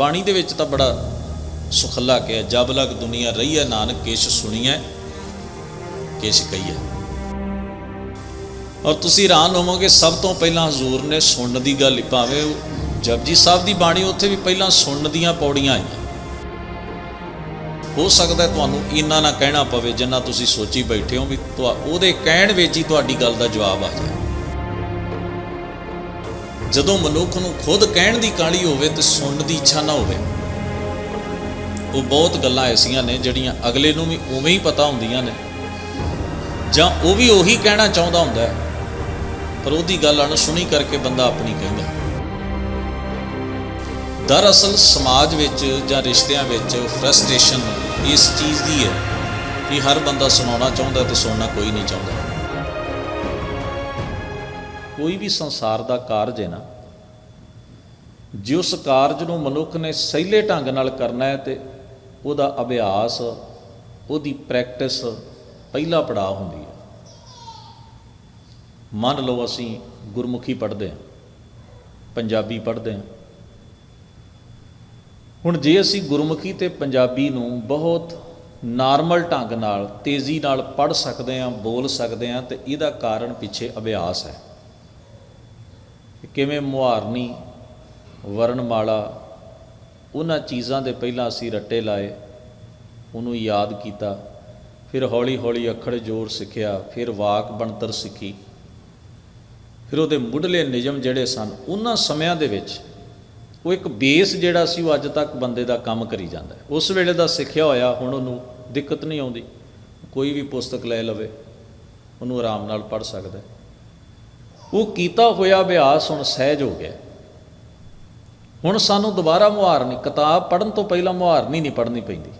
ਬਾਣੀ ਦੇ ਵਿੱਚ ਤਾਂ ਬੜਾ ਸੁਖਲਾ ਕਿਹਾ, ਜਬ ਲਗ ਦੁਨੀਆ ਰਹੀ ਹੈ ਨਾਨਕ, ਕੇਸ਼ ਸੁਣੀਐ, ਕੇਸ਼ ਕਹੀਐ। ਔਰ ਤੁਸੀਂ ਹੈਰਾਨ ਹੋਵੋਗੇ, ਸਭ ਤੋਂ ਪਹਿਲਾਂ ਹਜ਼ੂਰ ਨੇ ਸੁਣਨ ਦੀ ਗੱਲ ਭਾਵੇਂ ਉਹ ਜਪਜੀ ਸਾਹਿਬ ਦੀ ਬਾਣੀ ਉੱਥੇ ਵੀ ਪਹਿਲਾਂ ਸੁਣਨ ਦੀਆਂ ਪੌੜੀਆਂ ਆਈਆਂ। ਹੋ ਸਕਦਾ ਤੁਹਾਨੂੰ ਇੰਨਾ ਨਾ ਕਹਿਣਾ ਪਵੇ, ਜਿੰਨਾ ਤੁਸੀਂ ਸੋਚੀ ਬੈਠੇ ਹੋ ਵੀ ਤੁਹਾ- ਉਹਦੇ ਕਹਿਣ ਵਿੱਚ ਹੀ ਤੁਹਾਡੀ ਗੱਲ ਦਾ ਜਵਾਬ ਆ ਜਾਏ। ਜਦੋਂ ਮਨੁੱਖ ਨੂੰ ਖੁਦ ਕਹਿਣ ਦੀ ਕਾਹਲੀ ਹੋਵੇ ਤੇ ਸੁਣਨ ਦੀ ਇੱਛਾ ਨਾ ਹੋਵੇ। ਉਹ ਬਹੁਤ ਗੱਲਾਂ ਐਸੀਆਂ ਨੇ ਜਿਹੜੀਆਂ ਅਗਲੇ ਨੂੰ ਵੀ ਉਵੇਂ ਹੀ ਪਤਾ ਹੁੰਦੀਆਂ ਨੇ। ਜਾਂ ਉਹ ਵੀ ਉਹੀ ਕਹਿਣਾ ਚਾਹੁੰਦਾ ਹੁੰਦਾ ਹੈ। ਪਰ ਉਹਦੀ ਗੱਲ ਅਣਸੁਣੀ ਕਰਕੇ ਬੰਦਾ ਆਪਣੀ ਕਹਿੰਦਾ। ਦਰਅਸਲ ਸਮਾਜ ਵਿੱਚ ਜਾਂ ਰਿਸ਼ਤਿਆਂ ਵਿੱਚ ਫਰਸਟ੍ਰੇਸ਼ਨ ਇਸ ਚੀਜ਼ ਦੀ ਹੈ ਕਿ ਹਰ ਬੰਦਾ ਸੁਣਾਉਣਾ ਚਾਹੁੰਦਾ ਤੇ ਸੁਣਨਾ ਕੋਈ ਨਹੀਂ ਚਾਹੁੰਦਾ। ਕੋਈ ਵੀ ਸੰਸਾਰ ਦਾ ਕਾਰਜ ਹੈ ਨਾ, ਜੇ ਉਸ ਕਾਰਜ ਨੂੰ ਮਨੁੱਖ ਨੇ ਸਹਿਲੇ ਢੰਗ ਨਾਲ ਕਰਨਾ ਹੈ ਤੇ ਉਹਦਾ ਅਭਿਆਸ, ਉਹਦੀ ਪ੍ਰੈਕਟਿਸ ਪਹਿਲਾ ਪੜਾਅ ਹੁੰਦੀ ਹੈ। ਮੰਨ ਲਓ ਅਸੀਂ ਗੁਰਮੁਖੀ ਪੜ੍ਹਦੇ ਹਾਂ, ਪੰਜਾਬੀ ਪੜ੍ਹਦੇ ਹਾਂ। ਹੁਣ ਜੇ ਅਸੀਂ ਗੁਰਮੁਖੀ ਤੇ ਪੰਜਾਬੀ ਨੂੰ ਬਹੁਤ ਨਾਰਮਲ ਢੰਗ ਨਾਲ, ਤੇਜ਼ੀ ਨਾਲ ਪੜ੍ਹ ਸਕਦੇ ਹਾਂ, ਬੋਲ ਸਕਦੇ ਹਾਂ ਤੇ ਇਹਦਾ ਕਾਰਨ ਪਿੱਛੇ ਅਭਿਆਸ ਹੈ। ਕਿ ਕਿਵੇਂ ਮੁਹਾਰਨੀ ਵਰਣਮਾਲਾ ਉਹਨਾਂ ਚੀਜ਼ਾਂ ਦੇ ਪਹਿਲਾਂ ਅਸੀਂ ਰੱਟੇ ਲਾਏ, ਉਹਨੂੰ ਯਾਦ ਕੀਤਾ, ਫਿਰ ਹੌਲੀ ਹੌਲੀ ਅੱਖਰ ਜੋੜ ਸਿੱਖਿਆ, ਫਿਰ ਵਾਕ ਬਣਤਰ ਸਿੱਖੀ। ਫਿਰ ਉਹਦੇ ਮੁੱਢਲੇ ਨਿਯਮ ਜਿਹੜੇ ਸਨ, ਉਹਨਾਂ ਸਮਿਆਂ ਦੇ ਵਿੱਚ ਉਹ ਇੱਕ ਬੇਸ ਜਿਹੜਾ ਸੀ, ਉਹ ਅੱਜ ਤੱਕ ਬੰਦੇ ਦਾ ਕੰਮ ਕਰੀ ਜਾਂਦਾ ਹੈ। ਉਸ ਵੇਲੇ ਦਾ ਸਿੱਖਿਆ ਹੋਇਆ, ਹੁਣ ਉਹਨੂੰ ਦਿੱਕਤ ਨਹੀਂ ਆਉਂਦੀ। ਕੋਈ ਵੀ ਪੁਸਤਕ ਲੈ ਲਵੇ, ਉਹਨੂੰ ਆਰਾਮ ਨਾਲ ਪੜ੍ਹ ਸਕਦਾ ਹੈ। ਉਹ ਕੀਤਾ ਹੋਇਆ ਅਭਿਆਸ ਹੁਣ ਸਹਿਜ ਹੋ ਗਿਆ। ਹੁਣ ਸਾਨੂੰ ਦੁਬਾਰਾ ਮੁਹਾਰਨੀ, ਕਿਤਾਬ ਪੜ੍ਹਨ ਤੋਂ ਪਹਿਲਾਂ ਮੁਹਾਰਨੀ ਨਹੀਂ ਪੜ੍ਹਨੀ ਪੈਂਦੀ।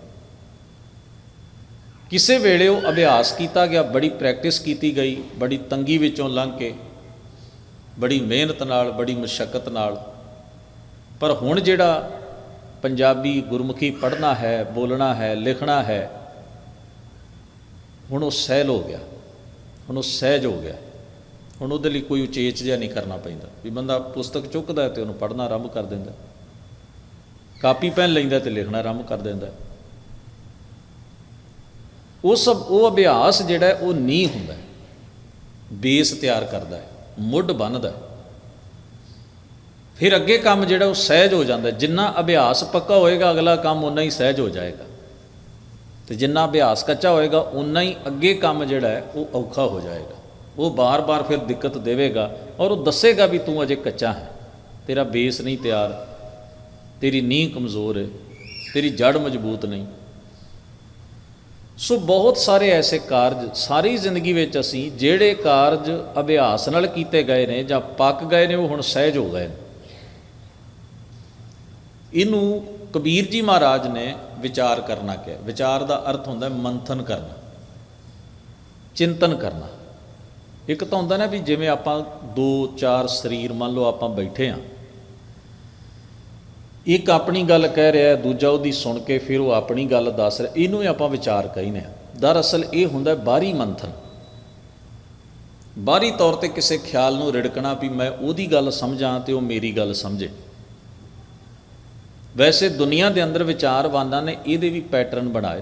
ਕਿਸੇ ਵੇਲੇ ਉਹ ਅਭਿਆਸ ਕੀਤਾ ਗਿਆ, ਬੜੀ ਪ੍ਰੈਕਟਿਸ ਕੀਤੀ ਗਈ, ਬੜੀ ਤੰਗੀ ਵਿੱਚੋਂ ਲੰਘ ਕੇ, ਬੜੀ ਮਿਹਨਤ ਨਾਲ, ਬੜੀ ਮੁਸ਼ਕਲ ਨਾਲ। ਪਰ ਹੁਣ ਜਿਹੜਾ ਪੰਜਾਬੀ ਗੁਰਮੁਖੀ ਪੜ੍ਹਨਾ ਹੈ, ਬੋਲਣਾ ਹੈ, ਲਿਖਣਾ ਹੈ, ਹੁਣ ਉਹ ਸਹਿਲ ਹੋ ਗਿਆ, ਹੁਣ ਉਹ ਸਹਿਜ ਹੋ ਗਿਆ। ਹੁਣ ਉਹਦੇ ਲਈ ਕੋਈ ਉਚੇਚ ਜਿਹਾ ਨਹੀਂ ਕਰਨਾ ਪੈਂਦਾ। ਵੀ ਬੰਦਾ ਪੁਸਤਕ ਚੁੱਕਦਾ ਹੈ ਤੇ ਉਹਨੂੰ ਪੜ੍ਹਨਾ ਆਰੰਭ ਕਰ ਦਿੰਦਾ ਕਾਪੀ ਪੈਨ ਲੈਂਦਾ ਤੇ ਲਿਖਣਾ ਆਰੰਭ ਕਰ ਦਿੰਦਾ ਉਹ ਸਭ, ਉਹ ਅਭਿਆਸ ਜਿਹੜਾ ਉਹ ਨਹੀਂ ਹੁੰਦਾ ਬੇਸ ਤਿਆਰ ਕਰਦਾ ਹੈ, ਮੁੱਢ ਬੰਨਦਾ ਫਿਰ ਅੱਗੇ ਕੰਮ ਜਿਹੜਾ ਉਹ ਸਹਿਜ ਹੋ ਜਾਂਦਾ ਜਿੰਨਾ ਅਭਿਆਸ ਪੱਕਾ ਹੋਏਗਾ, ਅਗਲਾ ਕੰਮ ਉਨਾ ਹੀ ਸਹਿਜ ਹੋ ਜਾਏਗਾ। ਤੇ ਜਿੰਨਾ ਅਭਿਆਸ ਕੱਚਾ ਹੋਏਗਾ ਉਨਾ ਹੀ ਅੱਗੇ ਕੰਮ ਜਿਹੜਾ ਹੈ, ਉਹ ਔਖਾ ਹੋ ਜਾਏਗਾ। ਉਹ ਬਾਰ-ਬਾਰ ਫਿਰ ਦਿੱਕਤ ਦੇਵੇਗਾ ਔਰ ਉਹ ਦੱਸੇਗਾ ਵੀ ਤੂੰ ਅਜੇ ਕੱਚਾ ਹੈ। ਤੇਰਾ ਬੇਸ ਨਹੀਂ ਤਿਆਰ, ਤੇਰੀ ਨੀਂਹ ਕਮਜ਼ੋਰ ਹੈ, ਤੇਰੀ ਜੜ ਮਜ਼ਬੂਤ ਨਹੀਂ। ਸੋ ਬਹੁਤ ਸਾਰੇ ਐਸੇ ਕਾਰਜ ਸਾਰੀ ਜ਼ਿੰਦਗੀ ਵਿੱਚ ਅਸੀਂ ਜਿਹੜੇ ਕਾਰਜ ਅਭਿਆਸ ਨਾਲ ਕੀਤੇ ਗਏ ਨੇ ਜਾਂ ਪੱਕ ਗਏ ਨੇ, ਉਹ ਹੁਣ ਸਹਿਜ ਹੋ ਗਏ ਨੇ। ਇਹਨੂੰ ਕਬੀਰ ਜੀ ਮਹਾਰਾਜ ਨੇ ਵਿਚਾਰ ਕਰਨਾ ਕਿਹਾ। ਵਿਚਾਰ ਦਾ ਅਰਥ ਹੁੰਦਾ ਮੰਥਨ ਕਰਨਾ, ਚਿੰਤਨ ਕਰਨਾ। ਇੱਕ ਤਾਂ ਹੁੰਦਾ ਨਾ ਵੀ ਜਿਵੇਂ ਆਪਾਂ ਦੋ, ਚਾਰ ਸਰੀਰ ਮੰਨ ਲਓ ਆਪਾਂ ਬੈਠੇ ਆ। ਇੱਕ ਆਪਣੀ ਗੱਲ ਕਹਿ ਰਿਹਾ, ਦੂਜਾ ਉਹਦੀ ਸੁਣ ਕੇ ਫਿਰ ਉਹ ਆਪਣੀ ਗੱਲ ਦੱਸ ਰਿਹਾ, ਇਹਨੂੰ ਹੀ ਆਪਾਂ ਵਿਚਾਰ ਕਹਿੰਦੇ ਆ। ਦਰਅਸਲ ਇਹ ਹੁੰਦਾ ਬਾਹਰੀ ਮੰਥਨ। ਬਾਹਰੀ ਤੌਰ ਤੇ ਕਿਸੇ ਖਿਆਲ ਨੂੰ ਰਿੜਕਣਾ ਵੀ ਮੈਂ ਉਹਦੀ ਗੱਲ ਸਮਝਾਂ ਤੇ ਉਹ ਮੇਰੀ ਗੱਲ ਸਮਝੇ। ਵੈਸੇ ਦੁਨੀਆ ਦੇ ਅੰਦਰ ਵਿਚਾਰਵਾਨਾਂ ਨੇ ਇਹਦੇ ਵੀ ਪੈਟਰਨ ਬਣਾਏ।